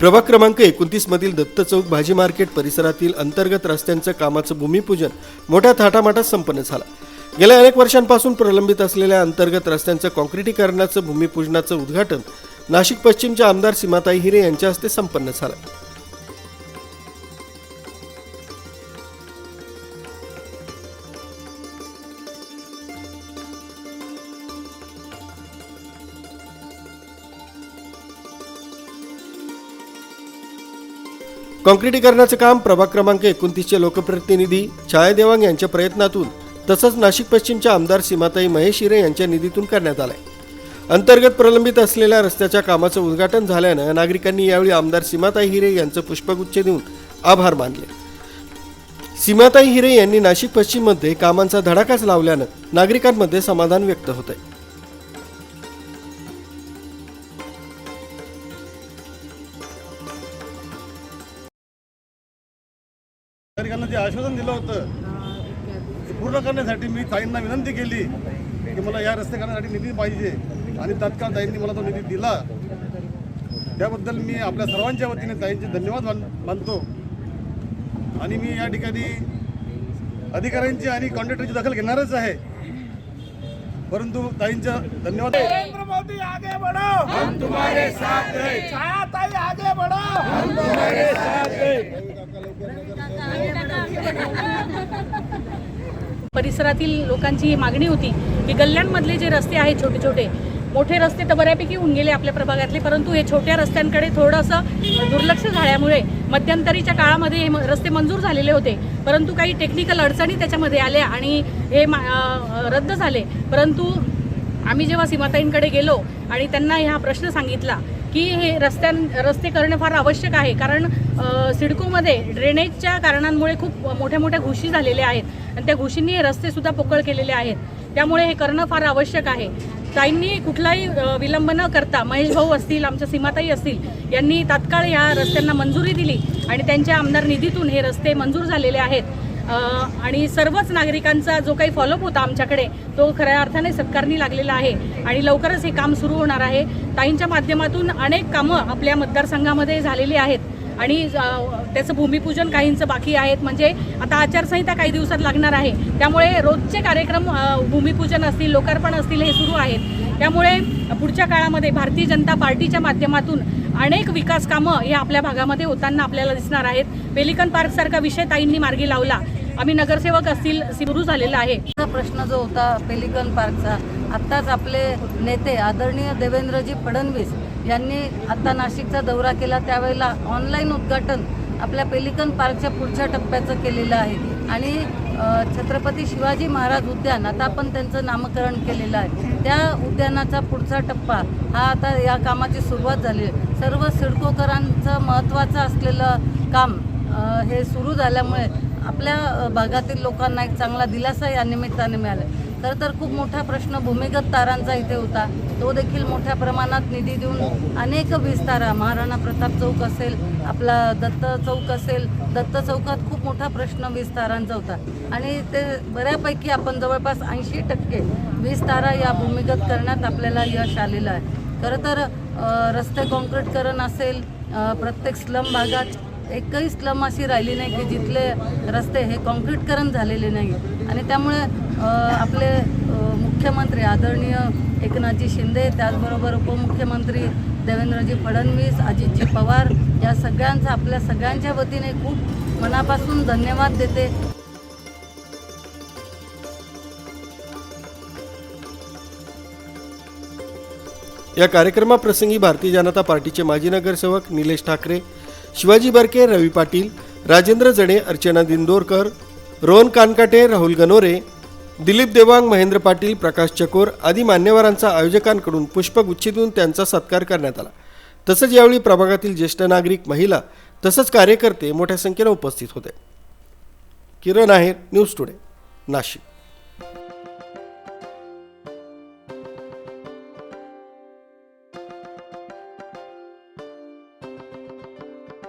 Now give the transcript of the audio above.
प्रभाग क्रमांक एकोणतीस मधील दत्त चौक भाजी मार्केट परिसरातील अंतर्गत रस्त्यांचं कामाचं भूमिपूजन मोठ्या थाटामाटात संपन्न झालं. गेल्या अनेक वर्षांपासून प्रलंबित असलेल्या अंतर्गत रस्त्यांचं कॉन्क्रिटीकरणाचं भूमिपूजनाचं उद्घाटन नाशिक पश्चिमच्या आमदार सीमाताई हिरे यांच्या हस्ते संपन्न झालं. काँक्रिटीकरणाचं काम प्रभाग क्रमांक एकोणतीसचे लोकप्रतिनिधी छाया देवांग यांच्या प्रयत्नातून तसंच नाशिक पश्चिमच्या आमदार सीमाताई महेश हिरे यांच्या निधीतून करण्यात आलंय. अंतर्गत प्रलंबित असलेल्या रस्त्याच्या कामाचं उद्घाटन झाल्यानं नागरिकांनी यावेळी आमदार सीमाताई हिरे यांचं पुष्पगुच्छ देऊन आभार मानले. सीमाताई हिरे यांनी नाशिक पश्चिममध्ये कामांचा धडाकाच लावल्यानं नागरिकांमध्ये समाधान व्यक्त होत आहे नागरिकांना जे आश्वासन दिलं होतं ते पूर्ण करण्यासाठी मी ताईंना विनंती केली की मला या रस्ते करण्यासाठी निधी पाहिजे आणि तत्काळ ताईंनी मला तो निधी दिला. त्याबद्दल मी आपल्या सर्वांच्या वतीने ताईंचे धन्यवाद मान मानतो. आणि मी या ठिकाणी अधिकाऱ्यांची आणि कॉन्ट्रॅक्टरची दखल घेणारच आहे. परंतु ताईंच्या धन्यवाद नरेंद्र मोदी आगे बढ़ो। हम तुम्हारे साथ हैं। छाया ताई आगे बढ़ो। हम तुम्हारे साथ परिसरातील लोकांची ही मागणी होती की गल्ल्यांमधले जे रस्ते आहेत छोटे छोटे मोठे रस्ते तर बऱ्यापैकी होऊन गेले आपल्या प्रभागातले परंतु हे छोट्या रस्त्यांकडे थोडंसं दुर्लक्ष झाल्यामुळे मध्यंतरीच्या काळामध्ये हे म- रस्ते मंजूर झालेले होते. परंतु काही टेक्निकल अडचणी त्याच्यामध्ये आल्या आणि हे मा- रद्द झाले. परंतु आम्ही जेव्हा सीमाताईंकडे गेलो आणि त्यांना हा प्रश्न सांगितला की हे रस्त्यां रस्ते करणे फार आवश्यक आहे कारण सिडकोमध्ये ड्रेनेजच्या कारणांमुळे खूप मोठ्या मोठ्या घुशी झालेल्या आहेत. आणि त्या घुशींनी रस्तेसुद्धा रस्ते सुद्धा पोकळ केलेले आहेत. त्यामुळे हे करणं फार आवश्यक आहे. ताईंनी कुठलाही विलंब न करता महेश भाऊ असतील आमच्या सीमाताई असतील यांनी तात्काळ या रस्त्यांना मंजुरी दिली आणि त्यांच्या आमदार निधीतून हे रस्ते मंजूर झालेले आहेत. आणि सर्वच नागरिकांचा जो काही फॉलोअप होता आमच्याकडे तो खऱ्या अर्थाने सत्कारणी लागलेला आहे आणि लवकरच हे काम सुरू होणार आहे. ताईंच्या माध्यमातून अनेक कामं आपल्या मतदारसंघामध्ये झालेली आहेत. आणि त्याचं भूमिपूजन काहींचं बाकी आहेत. म्हणजे आता आचारसंहिता काही दिवसात लागणार आहे. त्यामुळे रोजचे कार्यक्रम भूमिपूजन असतील लोकार्पण असतील हे सुरू आहेत. त्यामुळे पुढच्या काळामध्ये भारतीय जनता पार्टीच्या माध्यमातून अनेक विकास कामं हे आपल्या भागामध्ये होताना आपल्याला दिसणार आहेत. पेलिकन पार्कसारखा विषय ताईंनी मार्गी लावला. आम्ही नगरसेवक असतील सुरू झालेला आहे. हा प्रश्न जो होता पेलिकन पार्कचा आत्ताच आपले नेते आदरणीय देवेंद्रजी फडणवीस यांनी आत्ता नाशिकचा दौरा केला. त्यावेळेला ऑनलाईन उद्घाटन आपल्या पेलिकन पार्कच्या पुढच्या टप्प्याचं केलेलं आहे. आणि छत्रपती शिवाजी महाराज उद्यान आता आपण त्यांचं नामकरण केलेलं आहे. त्या उद्यानाचा पुढचा टप्पा हा आता या कामाची सुरुवात झाली. आहे सर्व सिडकोकरांचं महत्त्वाचं असलेलं काम हे सुरू झाल्यामुळे आपल्या भागातील लोकांना एक चांगला दिलासा या निमित्ताने मिळाला. खरं तर खूप मोठा प्रश्न भूमिगत तारांचा इथे होता. तो देखील मोठ्या प्रमाणात निधी देऊन अनेक विस्तारा महाराणा प्रताप चौक असेल आपला दत्त चौक असेल दत्त चौकात खूप मोठा प्रश्न विस्तारांचा होता. आणि ते बऱ्यापैकी आपण जवळपास ऐंशी टक्के विस्तारा या भूमिगत करण्यात आपल्याला यश आलेलं आहे. खरं तर रस्ते कॉन्क्रीटकरण असेल प्रत्येक स्लम भागात एकही स्लम अशी राहिली नाही की जिथले रस्ते हे कॉन्क्रीटकरण झालेले नाही आणि त्यामुळे आपले मुख्यमंत्री आदरणीय एकनाथजी शिंदे त्याचबरोबर उपमुख्यमंत्री देवेंद्रजी फडणवीस अजितजी पवार या सगळ्यांचा आपल्या सगळ्यांच्या वतीने खूप मनापासून धन्यवाद देते. या कार्यक्रमाप्रसंगी भारतीय जनता पार्टीचे माजी नगरसेवक निलेश ठाकरे शिवाजी बर्के रवी पाटील राजेंद्र जडे अर्चना दिंदोरकर रोहन कानकाटे राहुल गनोरे दिलीप देवांग महेंद्र पाटील प्रकाश चकोर आदी मान्यवरांचा आयोजकांकडून पुष्पगुच्छ देऊन त्यांचा सत्कार करण्यात आला. तसंच यावेळी प्रभागातील ज्येष्ठ नागरिक महिला तसंच कार्यकर्ते मोठ्या संख्येनं उपस्थित होते. Kiran Aher news today Nashik.